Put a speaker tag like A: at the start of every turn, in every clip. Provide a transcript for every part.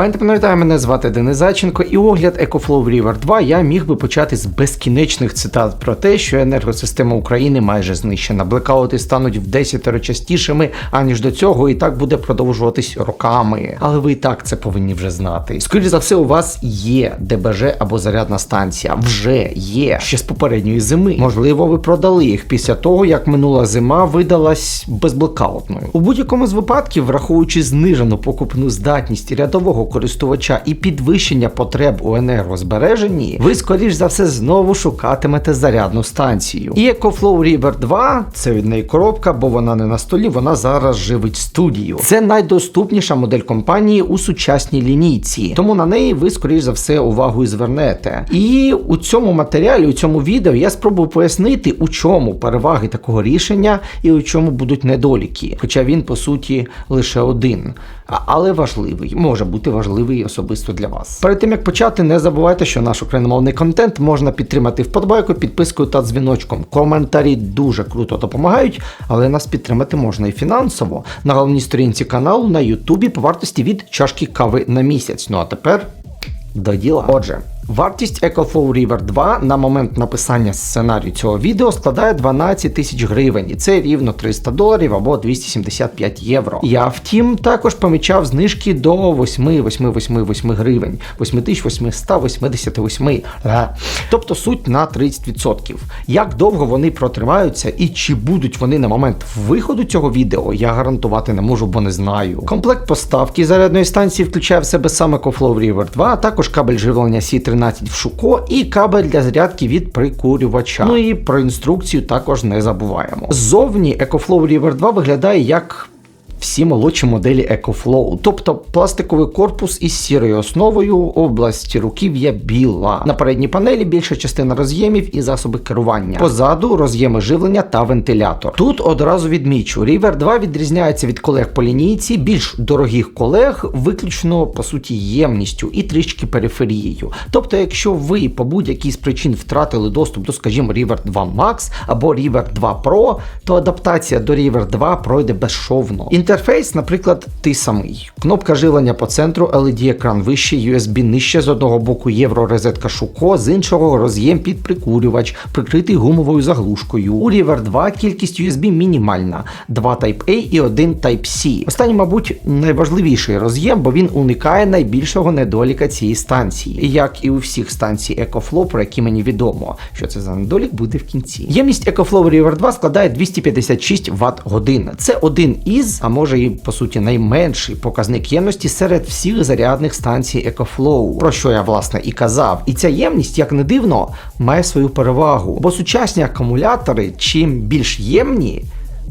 A: Пам'ятаю, мене звати Денис Зайченко, і огляд EcoFlow River 2 я міг би почати з безкінечних цитат про те, що енергосистема України майже знищена. Блекаути стануть в десятеро частішими, аніж до цього, і так буде продовжуватись роками. Але ви і так це повинні вже знати. Скоріше за все, у вас є ДБЖ або зарядна станція. Вже є ще з попередньої зими. Можливо, ви продали їх після того, як минула зима видалась безблекаутною. У будь-якому з випадків, враховуючи знижену покупну здатність рядового користувача і підвищення потреб у енергозбереженні, ви скоріш за все знову шукатимете зарядну станцію. І EcoFlow River 2 це від неї коробка, бо вона не на столі, вона зараз живить студію. Це найдоступніша модель компанії у сучасній лінійці, тому на неї ви скоріш за все увагу і звернете. І у цьому матеріалі, у цьому відео я спробую пояснити, у чому переваги такого рішення і у чому будуть недоліки. Хоча він по суті лише один, але важливий, може бути важливий особисто для вас. Перед тим як почати, не забувайте, що наш україномовний контент можна підтримати вподобайкою, підпискою та дзвіночком. Коментарі дуже круто допомагають, але нас підтримати можна і фінансово на головній сторінці каналу на Ютубі по вартості від чашки кави на місяць. Ну а тепер до діла. Отже, вартість EcoFlow River 2 на момент написання сценарію цього відео складає 12 тисяч гривень, і це рівно 300 доларів або 275 євро. Я втім також помічав знижки до 8, 8, 8, 8 гривень, 8888. Е. Тобто суть на 30%. Як довго вони протримаються і чи будуть вони на момент виходу цього відео, я гарантувати не можу, бо не знаю. Комплект поставки зарядної станції включає в себе саме EcoFlow River 2, а також кабель живлення C13 в Шуко і кабель для зарядки від прикурювача. Ну і про інструкцію також не забуваємо. Ззовні EcoFlow River 2 виглядає як всі молодші моделі EcoFlow, тобто пластиковий корпус із сірою основою, область руків'я біла. На передній панелі більша частина роз'ємів і засоби керування. Позаду роз'єми живлення та вентилятор. Тут одразу відмічу, River 2 відрізняється від колег по лінійці, більш дорогих колег, виключно по суті ємністю і трішки периферією. Тобто, якщо ви по будь-якій з причин втратили доступ до, скажімо, River 2 Max або River 2 Pro, то адаптація до River 2 пройде безшовно. Інтерфейс, наприклад, той самий. Кнопка живлення по центру, LED-екран вищий, USB нижче з одного боку євро розетка Шуко, з іншого роз'єм під прикурювач, прикритий гумовою заглушкою. У River 2 кількість USB мінімальна: 2 Type-A і 1 Type-C. Останній, мабуть, найважливіший роз'єм, бо він уникає найбільшого недоліка цієї станції, як і у всіх станцій EcoFlow, про які мені відомо. Що це за недолік буде в кінці. Ємність EcoFlow River 2 складає 256 Вт годин. Це один із, а може і по суті найменший показник ємності серед всіх зарядних станцій EcoFlow, про що я власне і казав. І ця ємність, як не дивно, має свою перевагу, бо сучасні акумулятори, чим більш ємні.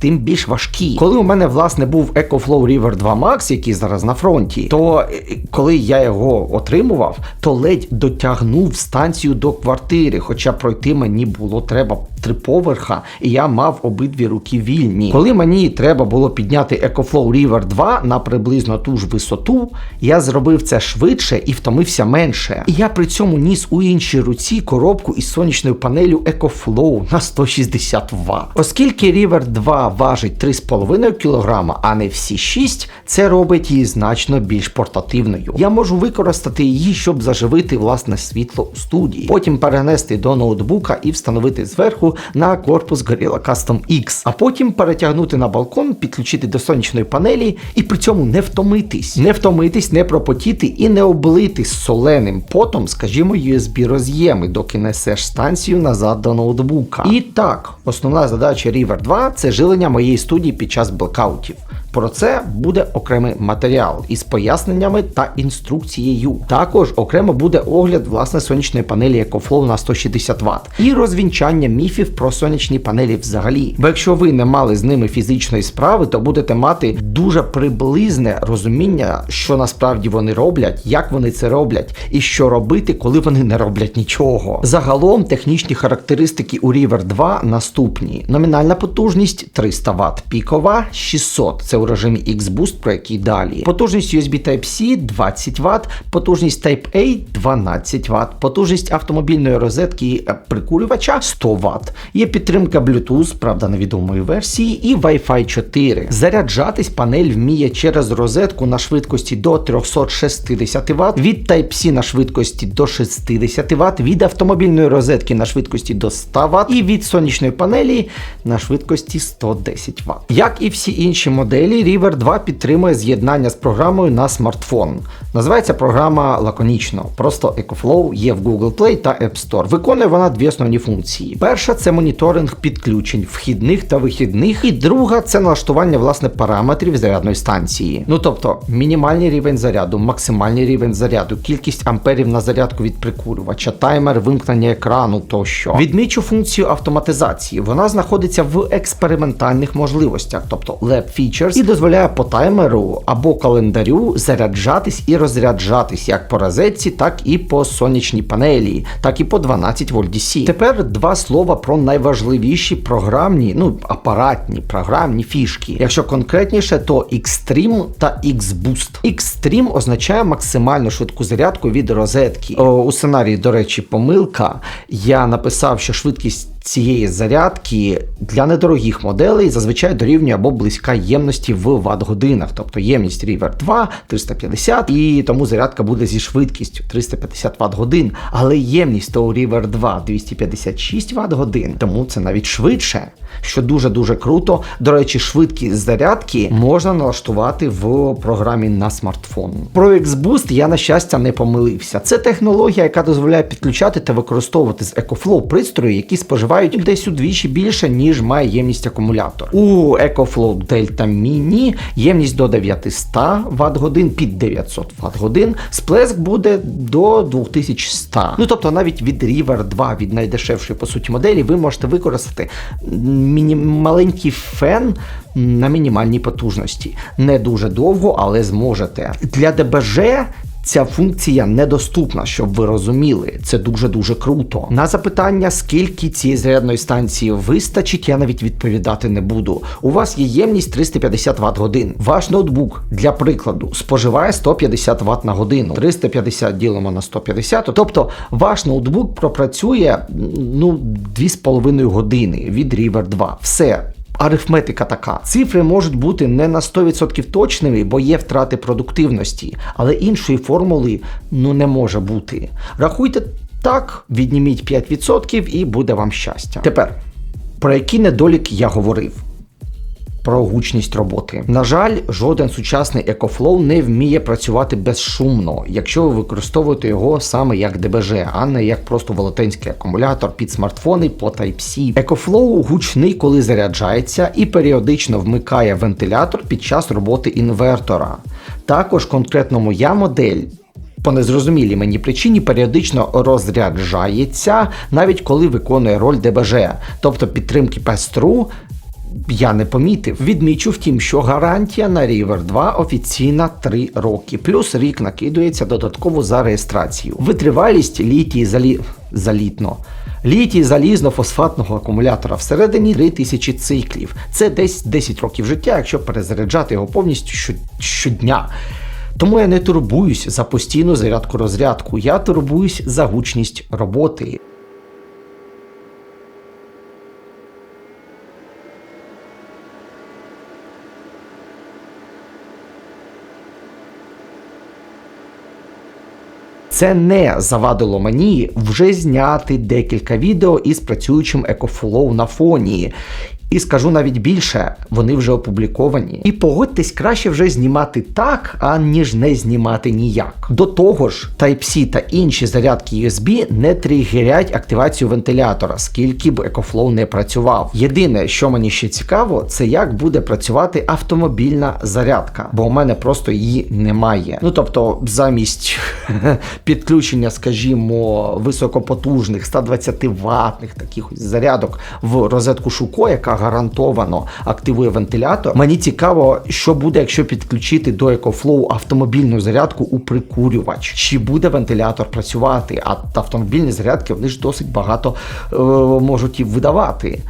A: Тим більш важкі. Коли у мене власне був EcoFlow River 2 Max, який зараз на фронті, то е, коли я його отримував, то ледь дотягнув станцію до квартири, хоча пройти мені було треба три поверха, і я мав обидві руки вільні. Коли мені треба було підняти EcoFlow River 2 на приблизно ту ж висоту, я зробив це швидше і втомився менше. І я при цьому ніс у іншій руці коробку із сонячною панелю EcoFlow на 160 Вт. Оскільки River 2 важить 3,5 кг, а не всі 6, це робить її значно більш портативною. Я можу використати її, щоб заживити власне світло у студії, потім перенести до ноутбука і встановити зверху на корпус Gorilla Custom X, а потім перетягнути на балкон, підключити до сонячної панелі і при цьому не втомитись, не втомитись, не пропотіти і не облити соленим потом, скажімо, USB роз'єми, доки несеш станцію назад до ноутбука. І так, основна задача River 2 це жилення моєї студії під час блекаутів. Про це буде окремий матеріал із поясненнями та інструкцією. Також окремо буде огляд власне сонячної панелі EcoFlow на 160 Вт і розвінчання міфів про сонячні панелі взагалі. Бо якщо ви не мали з ними фізичної справи, то будете мати дуже приблизне розуміння, що насправді вони роблять, як вони це роблять, і що робити, коли вони не роблять нічого. Загалом технічні характеристики у River 2 наступні: номінальна потужність 300 Вт, пікова 600. Це у режимі X-Boost, про який далі. Потужність USB Type-C 20 Вт, потужність Type-A 12 Вт, потужність автомобільної розетки прикурювача 100 Вт. Є підтримка Bluetooth, правда, невідомої версії, і Wi-Fi 4. Заряджатись панель вміє через розетку на швидкості до 360 Вт, від Type-C на швидкості до 60 Вт, від автомобільної розетки на швидкості до 100 Вт і від сонячної панелі на швидкості 110 Вт. Як і всі інші моделі, River 2 підтримує з'єднання з програмою на смартфон. Називається програма лаконічно. Просто EcoFlow є в Google Play та App Store. Виконує вона дві основні функції. Перша це моніторинг підключень вхідних та вихідних, і друга це налаштування власне параметрів зарядної станції. Ну тобто мінімальний рівень заряду, максимальний рівень заряду, кількість амперів на зарядку від прикурювача, таймер вимкнення екрану тощо. Відмічу функцію автоматизації. Вона знаходиться в експериментальних можливостях, тобто Lab Features, і дозволяє по таймеру або календарю заряджатись і розряджатись як по розетці, так і по сонячній панелі, так і по 12 вольт DC. Тепер два слова про найважливіші програмні, ну апаратні програмні фішки. Якщо конкретніше, то Xtreme та X-Boost. Xtreme означає максимально швидку зарядку від розетки. О, у сценарії, до речі, помилка. Я написав, що швидкість цієї зарядки для недорогих моделей зазвичай дорівнює або близька ємності в Вт-годинах, тобто ємність River 2 350, і тому зарядка буде зі швидкістю 350 Вт годин, але ємність то у River 2 256 Вт годин, тому це навіть швидше, що дуже-дуже круто. До речі, швидкість зарядки можна налаштувати в програмі на смартфон. Про X-Boost я, на щастя, не помилився. Це технологія, яка дозволяє підключати та використовувати з EcoFlow пристрої, які споживають споживають десь удвічі більше, ніж має ємність акумулятор. У EcoFlow Delta Mini ємність до 900 Вт годин під 900 Вт годин. Сплеск буде до 2100. Ну тобто навіть від River 2, від найдешевшої по суті моделі, ви можете використати маленький фен на мінімальній потужності. Не дуже довго, але зможете. Для ДБЖ Ця функція недоступна, щоб ви розуміли. Це дуже-дуже круто. На запитання, скільки цієї зарядної станції вистачить, я навіть відповідати не буду. У вас є ємність 350 Вт годин. Ваш ноутбук, для прикладу, споживає 150 Вт на годину. 350 ділимо на 150, тобто ваш ноутбук пропрацює ну 2,5 години від River 2. Все арифметика така. Цифри можуть бути не на 100% точними, бо є втрати продуктивності, але іншої формули ну не може бути. Рахуйте так, відніміть 5% і буде вам щастя. Тепер, про які недоліки я говорив? Про гучність роботи. На жаль, жоден сучасний EcoFlow не вміє працювати безшумно, якщо ви використовуєте його саме як ДБЖ, а не як просто велетенський акумулятор під смартфони по Type-C. EcoFlow гучний, коли заряджається, і періодично вмикає вентилятор під час роботи інвертора. Також конкретно моя модель. По незрозумілій мені причині періодично розряджається, навіть коли виконує роль ДБЖ, тобто підтримки пестру я не помітив. Відмічу втім, що гарантія на River 2 офіційна 3 роки, плюс рік накидується додатково за реєстрацію. Витривалість літії залі... залітно. Літій залізно-фосфатного акумулятора всередині 3000 циклів. Це десь 10 років життя, якщо перезаряджати його повністю щодня. Тому я не турбуюсь за постійну зарядку розрядку, я турбуюсь за гучність роботи. Це не завадило мені вже зняти декілька відео із працюючим екофлоу на фоні. І скажу навіть більше, вони вже опубліковані. І погодьтесь краще вже знімати так, аніж не знімати ніяк. До того ж, Type-C та інші зарядки USB не тригерять активацію вентилятора, скільки б EcoFlow не працював. Єдине, що мені ще цікаво, це як буде працювати автомобільна зарядка, бо у мене просто її немає. Ну тобто, замість підключення, скажімо, високопотужних 120 ватних таких зарядок в розетку Шуко, яка гарантовано активує вентилятор. Мені цікаво, що буде, якщо підключити до EcoFlow автомобільну зарядку у прикурювач. Чи буде вентилятор працювати? А автомобільні зарядки вони ж досить багато е, можуть і видавати.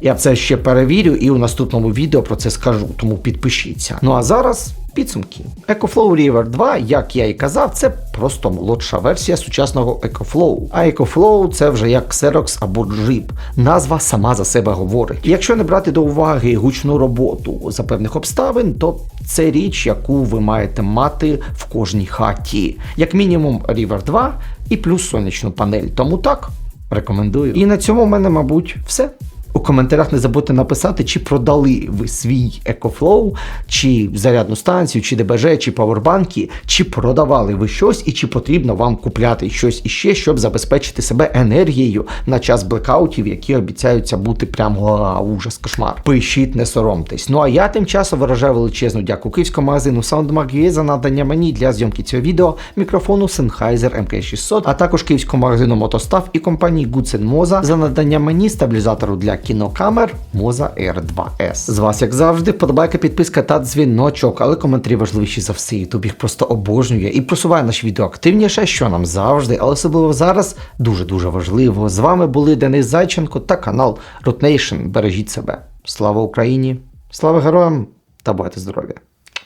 A: Я це ще перевірю і у наступному відео про це скажу, тому підпишіться. Ну а зараз. Підсумки. EcoFlow River 2, як я і казав, це просто молодша версія сучасного EcoFlow. А EcoFlow це вже як Xerox або Jeep. Назва сама за себе говорить. Якщо не брати до уваги гучну роботу за певних обставин, то це річ, яку ви маєте мати в кожній хаті. Як мінімум River 2 і плюс сонячну панель. Тому так, рекомендую. І на цьому в мене, мабуть, все. У коментарях не забудьте написати, чи продали ви свій EcoFlow, чи зарядну станцію, чи ДБЖ, чи павербанки, чи продавали ви щось і чи потрібно вам купляти щось іще, щоб забезпечити себе енергією на час блекаутів, які обіцяються бути прямо ужас, кошмар. Пишіть, не соромтесь. Ну а я тим часом виражаю величезну дяку київському магазину SoundMag.ua за надання мені для зйомки цього відео мікрофону Sennheiser MK600, а також київському магазину Мотостав і компанії Moza за надання мені стабілізатору для кінокамер Moza R2S. З вас, як завжди, вподобайка, підписка та дзвіночок, але коментарі важливіші за все. Ютуб їх просто обожнює і просуває наші відео активніше, що нам завжди, але особливо зараз дуже-дуже важливо. З вами були Денис Зайченко та канал Root Nation. Бережіть себе. Слава Україні! Слава героям та бувайте здорові!